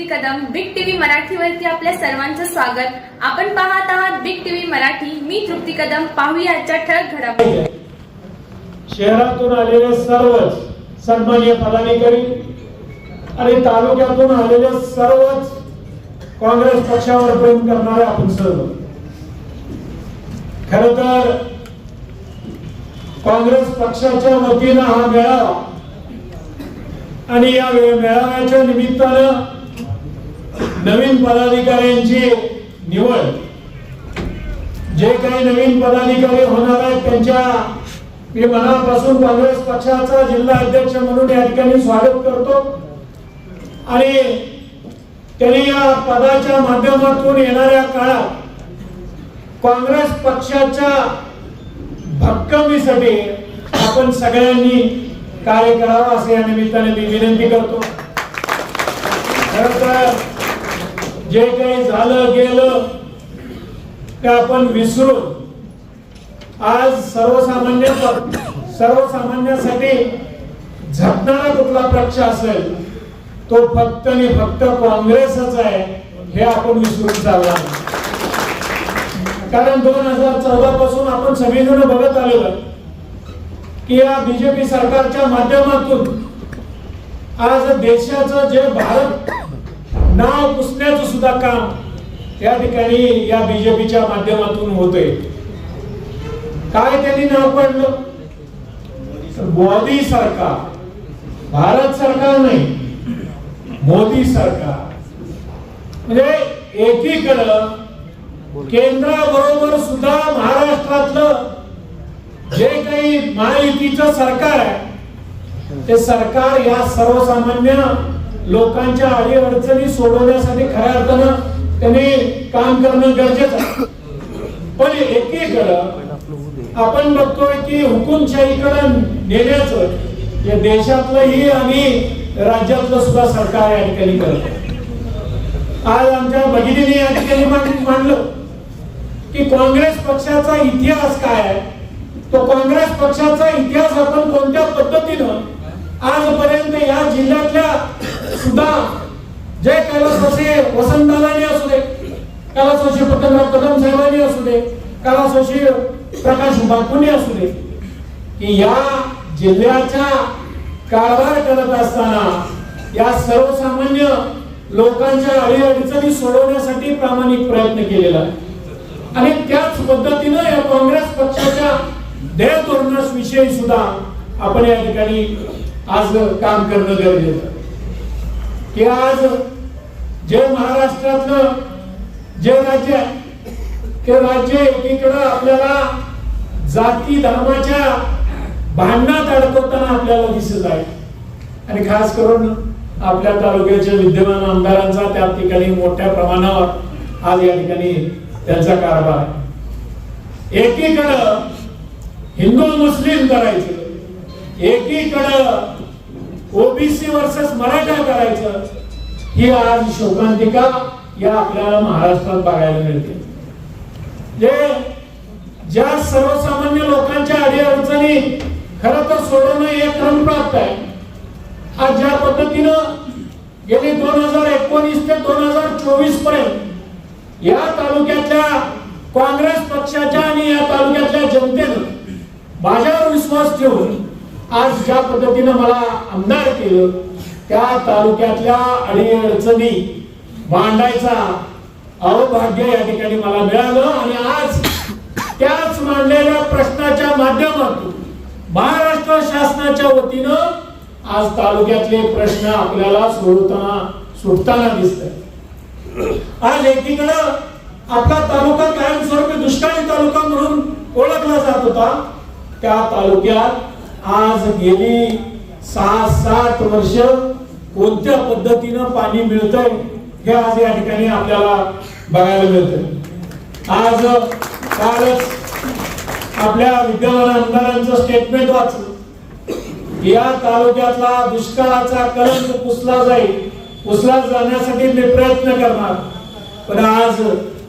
तृप्ती Kadam big TV मराठीवरती आपल्या सर्वांचं स्वागत. आपण पाहत आहात बिग टीव्ही मराठी. मी तृप्ती कदम. पाहूया आजच्या ठळक घडामोडी. शहरातून आलेले सर्वच सन्मान्य पदाधिकारी आणि तालुक्यातून आलेले सर्वच काँग्रेस पक्षावर प्रेम करणारे आपण सर्व. खर तर काँग्रेस पक्षाच्या वतीनं हा मेळावा आणि या मेळाव्याच्या निमित्तानं नवीन पदाधिकाऱ्यांची निवड. जे काही नवीन पदाधिकारी होणार आहेत त्यांच्या मी मनापासून काँग्रेस पक्षाचा जिल्हा अध्यक्ष म्हणून या ठिकाणी स्वागत करतो. आणि त्यांनी या पदाच्या माध्यमातून येणाऱ्या काळात काँग्रेस पक्षाच्या भक्कमीसाठी आपण सगळ्यांनी कार्य करावं असं या निमित्ताने मी विनंती करतो. खरं तर जे काही झालं गेलं ते आपण विसरून आज सर्वसामान्य सर्वसामान्यासाठी झटणारा कुठला पक्ष असेल तो फक्त आणि फक्त काँग्रेसच आहे हे आपण विसरून चालला कारण दोन हजार चौदा पासून आपण सगळीजण बघत आलेलो की या बीजेपी सरकारच्या माध्यमातून आज देशाचं जे भारत नाव पुसण्याचं सुद्धा काम त्या ठिकाणी या बीजेपीच्या माध्यमातून होतंय. काय त्यांनी नाव पडलं? मोदी सरकार. भारत सरकार नाही. मोदी सरकार. म्हणजे एकीकडं केंद्राबरोबर सुद्धा महाराष्ट्रातलं जे काही महायुतीचं सरकार आहे ते सरकार या सर्वसामान्य लोकांच्या अडीअडचणी सोडवण्यासाठी खऱ्या अर्थानं त्यांनी काम करणं गरजेचं आहे. पण एकीकडं आपण बघतोय की हुकुमशाहीकडे नेण्याचं या देशातलंही आणि राज्यातलं सुद्धा सरकार या ठिकाणी करत आज आमच्या भगिनीने या ठिकाणी मांडलं की काँग्रेस पक्षाचा इतिहास काय आहे? तो काँग्रेस पक्षाचा इतिहास आपण कोणत्या पद्धतीनं आजपर्यंत या जिल्ह्यातल्या सुद्धा जे कैलासवासी वसंतदादांनी असू दे कैलासवासी पतंगराव कदम साहेबांनी असू दे कैलासवासी प्रकाश बापूंनी असू दे की या जिल्ह्याच्या कारभार करत असताना या सर्वसामान्य लोकांच्या अडीअडचणी सोडवण्यासाठी प्रामाणिक प्रयत्न केलेला आहे. आणि त्याच पद्धतीनं या काँग्रेस पक्षाच्या ध्येय धोरणाविषयी सुद्धा आपण या ठिकाणी आज काम करणं गरजेचं की आज जे महाराष्ट्रातलं जे राज्य आहे ते राज्य एकीकडं आपल्याला जाती धर्माच्या भांडणात अडकवताना आपल्याला दिसत आहे. आणि खास करून आपल्या तालुक्याच्या विद्यमान आमदारांचा त्या ठिकाणी मोठ्या प्रमाणावर आज या ठिकाणी त्यांचा कारभार आहे. एकीकडं हिंदू मुस्लिम करायचं एकीकडं ओबीसी वर्सेस मराठा करायचं ही आज शोकांतिका या आपल्याला महाराष्ट्रात बघायला मिळते. जे ज्या सर्वसामान्य लोकांच्या अडीअडचणी खर तर सोडवणं हे क्रमप्राप्त आहे. आज ज्या पद्धतीनं गेली दोन हजार एकोणीस ते दोन हजार चोवीसपर्यंत या तालुक्यातल्या काँग्रेस पक्षाच्या आणि या तालुक्यातल्या जनतेनं माझ्यावर विश्वास ठेवून आज ज्या पद्धतीनं मला आमदार केलं त्या तालुक्यातल्या अडीअडचणी मांडायचा अवभाग्य या ठिकाणी मला मिळालं आणि आज त्याच मांडलेल्या प्रश्नाच्या माध्यमातून महाराष्ट्र शासनाच्या वतीनं आज तालुक्यातले प्रश्न आपल्याला सोडवताना सुटताना दिसत आज एकीकडं आपला तालुका कायमस्वरूपी दुष्काळी तालुका म्हणून ओळखला जात होता. त्या तालुक्यात आज गेली सहा सात वर्ष कोणत्या पद्धतीनं पाणी मिळतंय हे आज या ठिकाणी आपल्याला बघायला मिळतंय. आज कालच आपल्या विद्यमान आमदारांचं स्टेटमेंट वाचलं. या तालुक्यातला दुष्काळाचा कलंक पुसला जाईल पुसला जाण्यासाठी मी प्रयत्न करणार. पण आज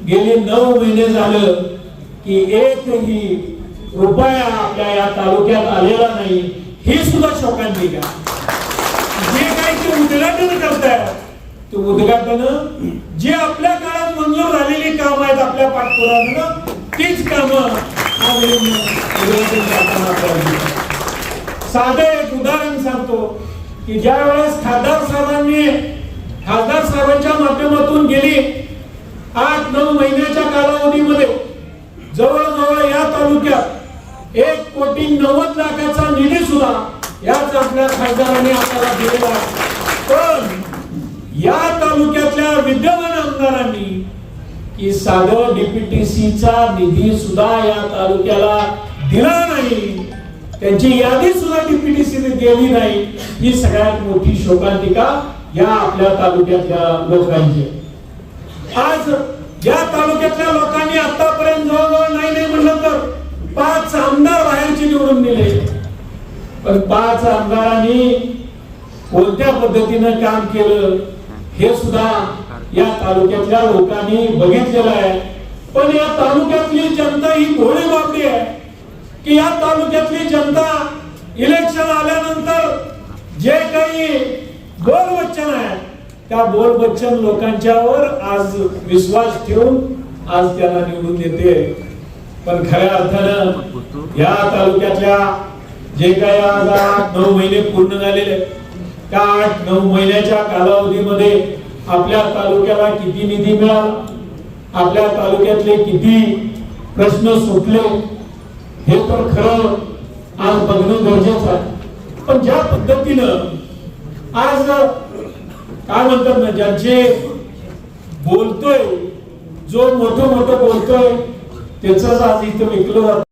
गेले नऊ महिने झालं की एकही रुपया आपल्या या तालुक्यात आलेला नाही हे सुद्धा शोकांतिका जे काही ते उद्घाटन करतायत ते उद्घाटन जे आपल्या काळात मंजूर झालेली काम आहेत आपल्या पाठपुराव्यानं तीच कामं साधं एक उदाहरण सांगतो की ज्या वेळेस खासदार साहेबांनी खासदार साहेबांच्या माध्यमातून गेली आठ नऊ महिन्याच्या कालावधीमध्ये जवळजवळ या तालुक्यात एक कोटी नव्वद लाखाचा निधी सुद्धा याच आपल्या खासदारांनी आपल्याला दिलेला आहे. पण या तालुक्यातल्या विद्यमान आमदारांनी की साधं डीपीटीसीचा निधी सुद्धा या तालुक्याला दिला नाही. त्यांची यादी सुद्धा डीपीटीसीने दिली नाही. ही सगळ्यात मोठी शोकांतिका या आपल्या तालुक्यातल्या लोकांची आज या तालुक्यातल्या लोकांनी आतापर्यंत जवळजवळ नाही नाही म्हणलं तर पाच आमदार बाहेरचे निवडून दिले पण पाच आमदारांनी कोणत्या पद्धतीनं काम केलं हे सुद्धा या तालुक्यातल्या लोकांनी बघितलेलं आहे. पण या तालुक्यातली जनता ही भोळी बाबडी आहे की या तालुक्यातली जनता इलेक्शन आल्यानंतर जे काही बोल बच्चन आहे त्या बोल बच्चन लोकांच्यावर आज विश्वास ठेवून आज त्याला निवडून देते. पण खऱ्या अर्थानं या तालुक्यातल्या जे काही आज आठ नऊ महिने पूर्ण झालेले त्या आठ नऊ महिन्याच्या कालावधीमध्ये आपल्या तालुक्याला किती निधी मिळाला? आपल्या तालुक्यातले किती प्रश्न सुटले? हे तर खरं आज बघणं गरजेचं आहे. पण ज्या पद्धतीनं आज काय म्हणतात ना ज्यांचे बोलतोय जो मोठं मोठं बोलतोय त्याच आज इथं विकलं जात